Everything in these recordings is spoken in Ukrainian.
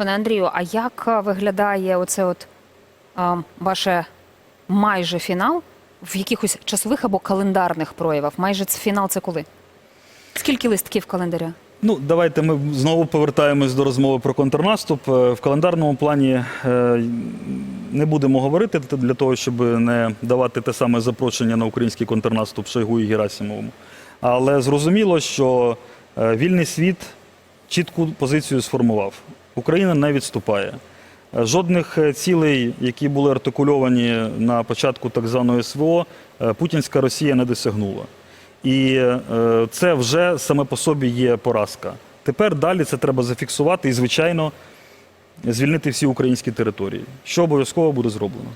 Пане Андрію, а як е, виглядає оце от е, ваше майже фінал в якихось часових або календарних проявах? Майже це фінал це коли? Скільки листків календаря? Ну, давайте ми знову повертаємось до розмови про контрнаступ. Е, В календарному плані не будемо говорити для того, щоб не давати те саме запрошення на український контрнаступ Шойгу і Герасимовому. Але зрозуміло, що вільний світ чітку позицію сформував. Україна не відступає. Е, Жодних е, цілей, які були артикульовані на початку так званої СВО, е, путінська Росія не досягнула. І це вже саме по собі є поразка. Тепер далі це треба зафіксувати і, звичайно, звільнити всі українські території, що обов'язково буде зроблено.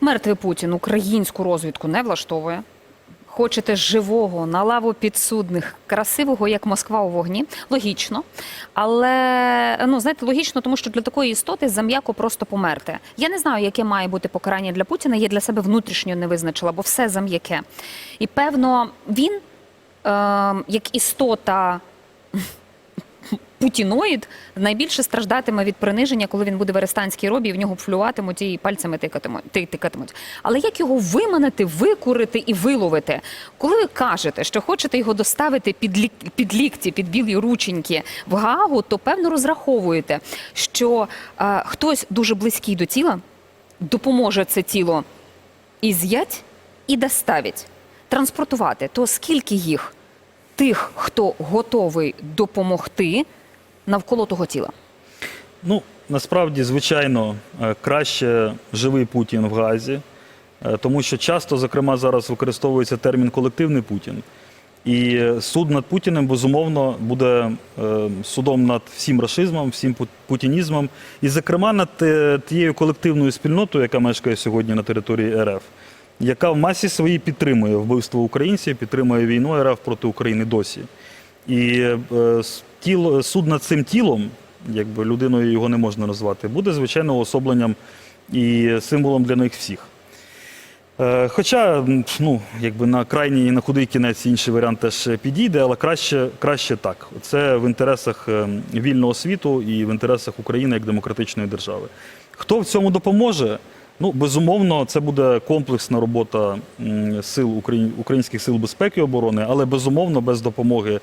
Мертвий Путін українську розвідку не влаштовує. Хочете живого на лаву підсудних, красивого, як Москва у вогні. Логічно. Але ну знаєте, логічно, тому що для такої істоти зам'яко просто померти. Я не знаю, яке має бути покарання для Путіна. Я для себе внутрішньо не визначила, бо все зам'яке. І певно, він, е, як істота путіноїд найбільше страждатиме від приниження, коли він буде в арестантській робі, і в нього флюватимуть і пальцями тикатимуть. Але як його виманити, викурити і виловити? Коли ви кажете, що хочете його доставити під, лік, під лікті, під білі рученьки в Гаагу, то певно розраховуєте, що е, хтось дуже близький до тіла допоможе це тіло і з'ять, і доставить. Транспортувати, то скільки їх тих, хто готовий допомогти навколо того тіла? Ну, насправді, звичайно, е, краще живий Путін в Газі, е, тому що часто, зокрема, зараз використовується термін колективний Путін. І суд над Путіним, безумовно, буде е, судом над всім рашизмом, всім путінізмом, і, зокрема, над тією колективною спільнотою, яка мешкає сьогодні на території РФ, яка в масі своїй підтримує вбивство українців, підтримує війну РФ проти України досі. І е, тіло, суд над цим тілом, якби людиною його не можна назвати, буде звичайно уособленням і символом для них всіх. Е, Хоча, ну, якби на крайній і на худий кінець інший варіант теж підійде, але краще, краще так. Це в інтересах е, вільного світу і в інтересах України як демократичної держави. Хто в цьому допоможе? Ну, безумовно, це буде комплексна робота сил українських сил безпеки і оборони, але безумовно без допомоги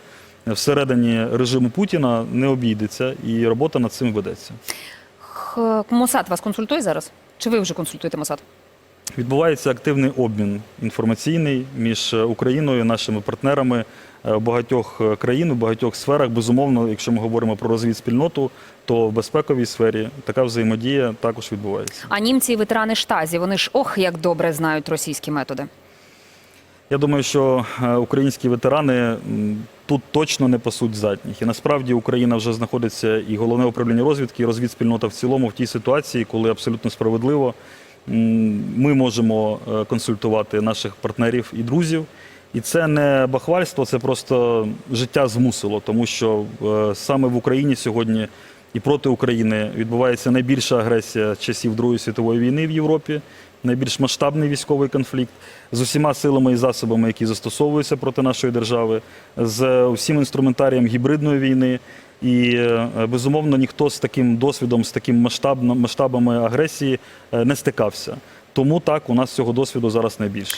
всередині режиму Путіна не обійдеться, і робота над цим ведеться. Мосад вас консультує зараз? Чи ви вже консультуєте Мосад? Відбувається активний обмін інформаційний між е, Україною нашими партнерами е, в багатьох е, країн, у багатьох сферах. Безумовно, якщо ми говоримо про розвідспільноту, то в безпековій сфері така взаємодія також відбувається. А німці і ветерани штазі, вони ж ох, як добре знають російські методи. Я думаю, що е, українські ветерани тут точно не пасуть задніх. І насправді Україна вже знаходиться і головне управління розвідки, і розвідспільнота в цілому в тій ситуації, коли абсолютно справедливо ми можемо е, консультувати наших партнерів і друзів. І це не бахвальство, це просто життя змусило, тому що е, саме в Україні сьогодні і проти України відбувається найбільша агресія часів Другої світової війни в Європі, найбільш масштабний військовий конфлікт з усіма силами і засобами, які застосовуються проти нашої держави, з усім інструментарієм гібридної війни. І е, безумовно ніхто з таким досвідом, з таким масштаб, масштабами агресії е, не стикався. Тому так у нас цього досвіду зараз найбільше.